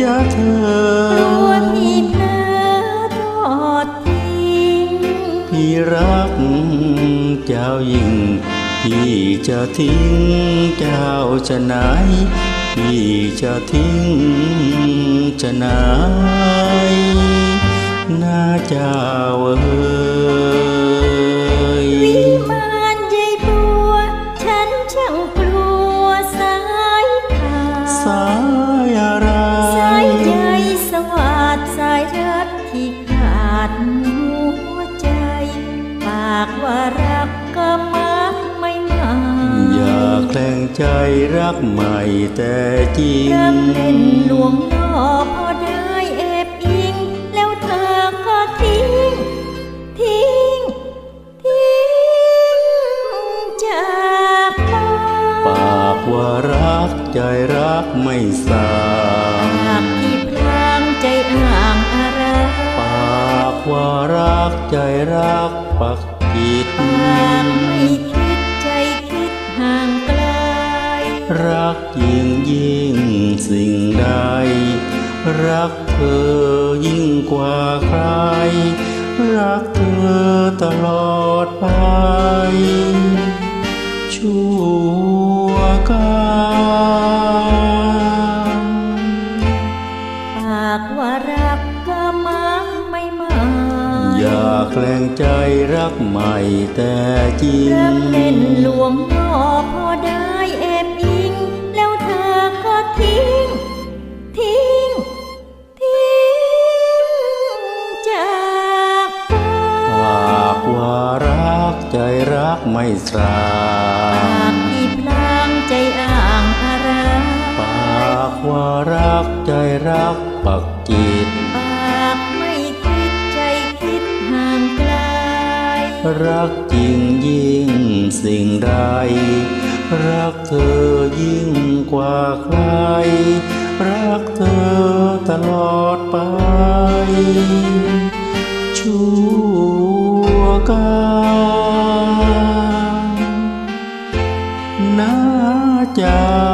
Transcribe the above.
จะเธอกลัวพี่เธอทอดทิ้งพี่รักเจ้ายิ่ง พี่จะทิ้งเจ้าจะไหน พี่จะทิ้งจะไหนหน้าเจ้าเออ สดสายรักที่ขาดหัวใจ ปากว่ารักก็มักไม่มาอย่าแกล้งใจรักใหม่แต่จริงรักเล่นลวงล่อพอได้เอบอิง แล้วเธอก็ทิ้ง ทิ้ง ทิ้งจากไปปากว่ารักใจรักไม่สาปาง ว่ารักใจรักปักจิตปากไม่คิดใจคิดห่างไกล รักยิ่งยิ่งสิ่งใด รักเธอยิ่งกว่าใคร รักเธอตลอดไปชั่วกาากว่ารักก็มักไม่มา อย่าแกล้งใจรักใหม่แต่จริงรักเล่นลวงล่อพอได้เอบอิง แล้วเธอก็ทิ้ง ทิ้ง ทิ้งจากไปปากว่ารักใจรักไม่สรา รักปักจีตปากไม่คิดใจคิดห่างไกล รักจริงยิ่งสิ่งใด รักเธอยิ่งกว่าใคร รักเธอตลอดไป ชั่วกาลนาจ๊ะ